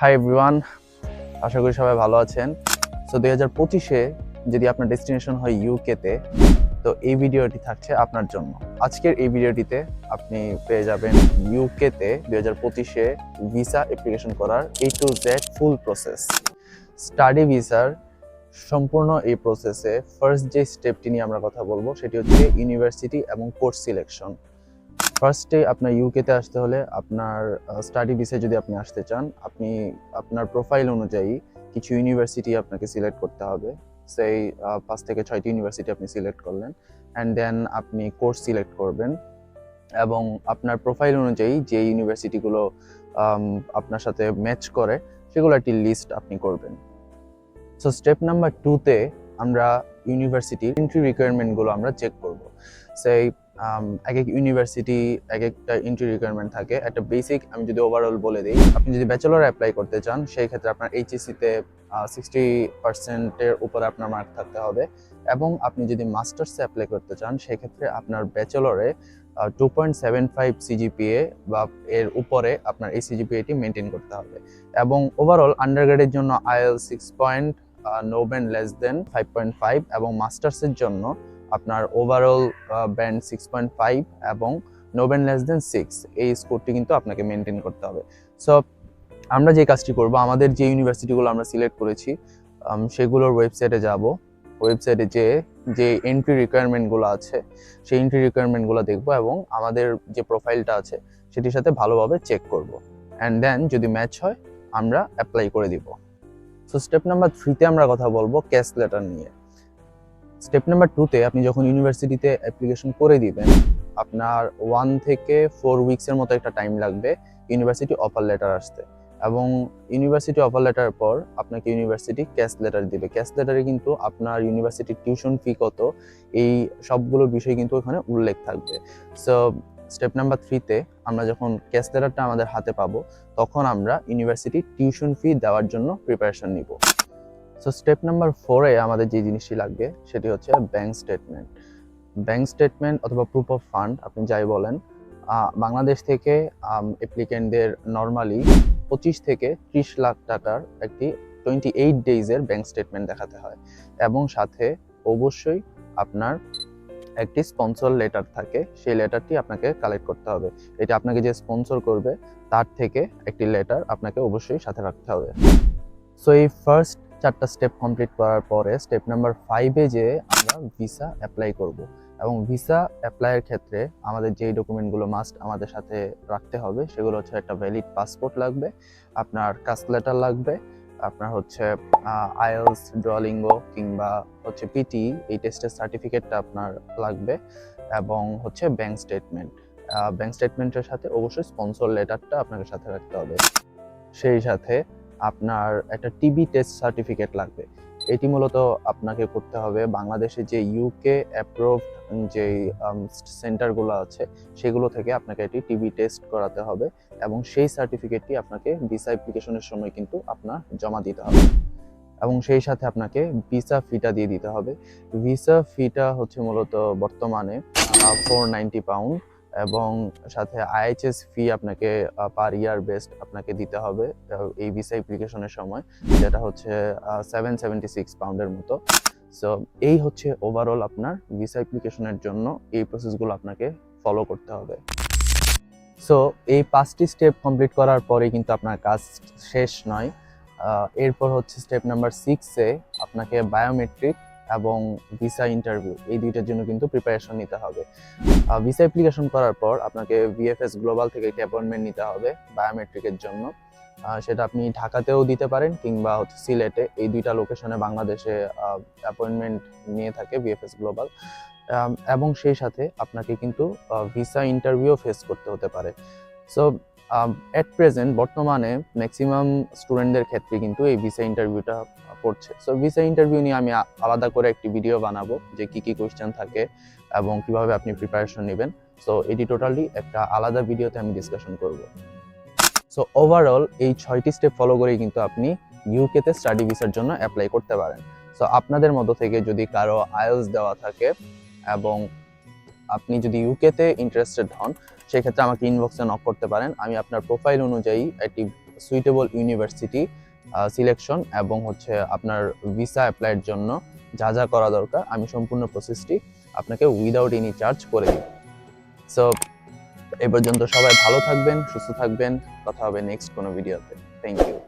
Hi everyone আশা করি সবাই ভালো আছেন। সো দুই হাজার পঁচিশে যদি আপনার ডেস্টিনেশন হয় ইউকেতে তো এই ভিডিওটি থাকছে আপনার জন্য। আজকের এই ভিডিওটিতে আপনি পেয়ে যাবেন ইউকেতে দুই হাজার পঁচিশে ভিসা অ্যাপ্লিকেশন করার A to Z full process study ভিসার সম্পূর্ণ এই প্রসেসে ফার্স্ট যে স্টেপটি নিয়ে আমরা কথা বলব, সেটি হচ্ছে ইউনিভার্সিটি এবং কোর্স সিলেকশন ফার্স্টে আপনার ইউকেতে আসতে হলে আপনার স্টাডি ভিসায় যদি আপনি আসতে চান, আপনি আপনার প্রোফাইল অনুযায়ী কিছু ইউনিভার্সিটি আপনাকে সিলেক্ট করতে হবে। সেই পাঁচ থেকে ছয়টি ইউনিভার্সিটি আপনি সিলেক্ট করলেন অ্যান্ড দেন আপনি কোর্স সিলেক্ট করবেন। এবং আপনার প্রোফাইল অনুযায়ী যে ইউনিভার্সিটিগুলো আপনার সাথে ম্যাচ করে সেগুলো একটি লিস্ট আপনি করবেন। সো স্টেপ নাম্বার টুতে আমরা ইউনিভার্সিটির এন্ট্রি রিকোয়ারমেন্টগুলো আমরা চেক করব। সেই এক এক ইউনিভার্সিটি এক একটা এন্ট্রি রিকোয়ারমেন্ট থাকে। একটা বেসিক আমি যদি ওভারঅল বলে দিই, আপনি যদি ব্যাচেলর অ্যাপ্লাই করতে চান, সেই ক্ষেত্রে আপনার এইচএসসিতে সিক্সটি পার্সেন্টের উপরে আপনার মার্ক থাকতে হবে। এবং আপনি যদি মাস্টার্সে অ্যাপ্লাই করতে চান, সেই ক্ষেত্রে আপনার ব্যাচেলরে two point seven five CGPA বা এর উপরে আপনার এই সিজিপিএটি মেনটেন করতে হবে। এবং ওভারঅল আন্ডারগ্রেডের জন্য IL six point no band less than five point five এবং মাস্টার্সের জন্য আপনার overall band six point five এবং no band less than six এই স্কোরটি কিন্তু আপনাকে মেনটেন করতে হবে। সো আমরা যে কাজটি করব, আমাদের যে ইউনিভার্সিটিগুলো আমরা সিলেক্ট করেছি সেগুলোর ওয়েবসাইটে যাব। ওয়েবসাইটে যে যে এন্ট্রি রিকোয়ারমেন্টগুলো আছে, সেই এন্ট্রি রিকোয়ারমেন্টগুলো দেখব এবং আমাদের যে প্রোফাইলটা আছে, সেটির সাথে ভালোভাবে চেক করব। অ্যান্ড দেন যদি ম্যাচ হয়, আমরা অ্যাপ্লাই করে দিব। সো স্টেপ নাম্বার থ্রিতে আমরা কথা বলব ক্যাশ লেটার নিয়ে। স্টেপ নাম্বার টুতে আপনি যখন ইউনিভার্সিটিতে অ্যাপ্লিকেশন করে দিবেন, আপনার ওয়ান থেকে ফোর উইকসের মতো একটা টাইম লাগবে ইউনিভার্সিটি অফার লেটার আসতে। এবং ইউনিভার্সিটি অফার লেটার পর আপনাকে ইউনিভার্সিটি ক্যাশ লেটার দিবে। ক্যাশ লেটারে কিন্তু আপনার ইউনিভার্সিটির টিউশন ফি কত, এই সবগুলো বিষয় কিন্তু ওখানে উল্লেখ থাকবে। সো স্টেপ নাম্বার থ্রিতে আমরা যখন ক্যাশ লেটারটা আমাদের হাতে পাবো, তখন আমরা ইউনিভার্সিটি টিউশন ফি দেওয়ার জন্য প্রিপারেশন নিব। সো স্টেপ নাম্বার ফোরে আমাদের যে জিনিসটি লাগবে, সেটি হচ্ছে ব্যাংক স্টেটমেন্ট ব্যাংক স্টেটমেন্ট অথবা প্রুফ অফ ফান্ড আপনি যাই বলেন বাংলাদেশ থেকে অ্যাপ্লিকেন্টদের নর্মালি পঁচিশ থেকে ত্রিশ লাখ টাকার একটি টোয়েন্টি এইট ডেইজের ব্যাংক স্টেটমেন্ট দেখাতে হয়। এবং সাথে অবশ্যই আপনার একটি স্পন্সর লেটার থাকে, সেই লেটারটি আপনাকে কালেক্ট করতে হবে। এটা আপনাকে যে স্পন্সর করবে, তার থেকে একটি লেটার আপনাকে অবশ্যই সাথে রাখতে হবে। সো এই ফার্স্ট চারটা স্টেপ কমপ্লিট করার পরে স্টেপ নাম্বার ফাইভে যে আমরা ভিসা অ্যাপ্লাই করব। এবং ভিসা অ্যাপ্লাইয়ের ক্ষেত্রে আমাদের যেই ডকুমেন্টগুলো মাস্ট আমাদের সাথে রাখতে হবে, সেগুলো হচ্ছে একটা ভ্যালিড পাসপোর্ট লাগবে, আপনার কাস্ট লেটার লাগবে, আপনার হচ্ছে আইএলস ড্রলিঙ্গো কিংবা হচ্ছে পিটি এই টেস্টের সার্টিফিকেটটা আপনার লাগবে এবং হচ্ছে ব্যাংক স্টেটমেন্ট ব্যাংক স্টেটমেন্টের সাথে অবশ্যই স্পন্সর লেটারটা আপনাকে সাথে রাখতে হবে। সেই সাথে আপনার একটা টিবি টেস্ট সার্টিফিকেট লাগবে। এটি মূলত আপনাকে করতে হবে বাংলাদেশে যে ইউকে অ্যাপ্রুভড যে সেন্টারগুলো আছে, সেগুলো থেকে আপনাকে এটি টিবি টেস্ট করাতে হবে এবং সেই সার্টিফিকেটটি আপনাকে ভিসা অ্যাপ্লিকেশনের সময় কিন্তু আপনার জমা দিতে হবে। এবং সেই সাথে আপনাকে ভিসা ফিটা দিয়ে দিতে হবে। ভিসা ফিটা হচ্ছে মূলত বর্তমানে ফোর নাইনটি পাউন্ড এবং সাথে আইএইচএস ফি আপনাকে পার ইয়ার বেস্ট আপনাকে দিতে হবে এই ভিসা অ্যাপ্লিকেশনের সময়, যেটা হচ্ছে সেভেন সেভেন্টি সিক্স পাউন্ডের মতো। সো এই হচ্ছে ওভারঅল আপনার ভিসা অ্যাপ্লিকেশনের জন্য এই প্রসেসগুলো আপনাকে ফলো করতে হবে। সো এই পাঁচটি স্টেপ কমপ্লিট করার পরে কিন্তু আপনার কাজ শেষ নয়। এরপর হচ্ছে স্টেপ নাম্বার সিক্সে আপনাকে বায়োমেট্রিক এবং ভিসা ইন্টারভিউ, এই দুইটার জন্য কিন্তু প্রিপারেশন নিতে হবে। ভিসা অ্যাপ্লিকেশন করার পর আপনাকে ভিএফএস গ্লোবাল থেকে একটি অ্যাপয়েন্টমেন্ট নিতে হবে বায়োমেট্রিকের জন্য। সেটা আপনি ঢাকাতেও দিতে পারেন কিংবা হচ্ছে সিলেটে এই দুইটা লোকেশনে বাংলাদেশে অ্যাপয়েন্টমেন্ট নিয়ে থাকে ভিএফএস গ্লোবাল এবং সেই সাথে আপনাকে কিন্তু ভিসা ইন্টারভিউ ফেস করতে হতে পারে। সো এট প্রেজেন্ট বর্তমানে ম্যাক্সিমাম স্টুডেন্টদের ক্ষেত্রে কিন্তু এই ভিসা ইন্টারভিউটা পড়ছে সো ভিসা ইন্টারভিউ নিয়ে আমি আলাদা করে একটি ভিডিও বানাবো যে কি কি কোয়েশ্চেন থাকে এবং কীভাবে আপনি প্রিপারেশন নেবেন। সো এটি টোটালি একটা আলাদা ভিডিওতে আমি ডিসকাশন করব। সো ওভারঅল এই ছয়টি স্টেপ ফলো করেই কিন্তু আপনি ইউকেতে স্টাডি ভিসার জন্য অ্যাপ্লাই করতে পারেন। সো আপনাদের মধ্য থেকে যদি কারও আইএলস দেওয়া থাকে এবং আপনি যদি ইউকেতে ইন্টারেস্টেড হন, সেক্ষেত্রে আমাকে ইনবক্সে নক করতে পারেন। আমি আপনার প্রোফাইল অনুযায়ী একটি সুইটেবল ইউনিভার্সিটি সিলেকশন এবং হচ্ছে আপনার ভিসা অ্যাপ্লাইয়ের জন্য যা যা করা দরকার, আমি সম্পূর্ণ প্রসেসটি আপনাকে উইদাউট এনি চার্জ করে দিব। সো এ পর্যন্ত সবাই ভালো থাকবেন, সুস্থ থাকবেন। কথা হবে নেক্সট কোনো ভিডিওতে থ্যাংক ইউ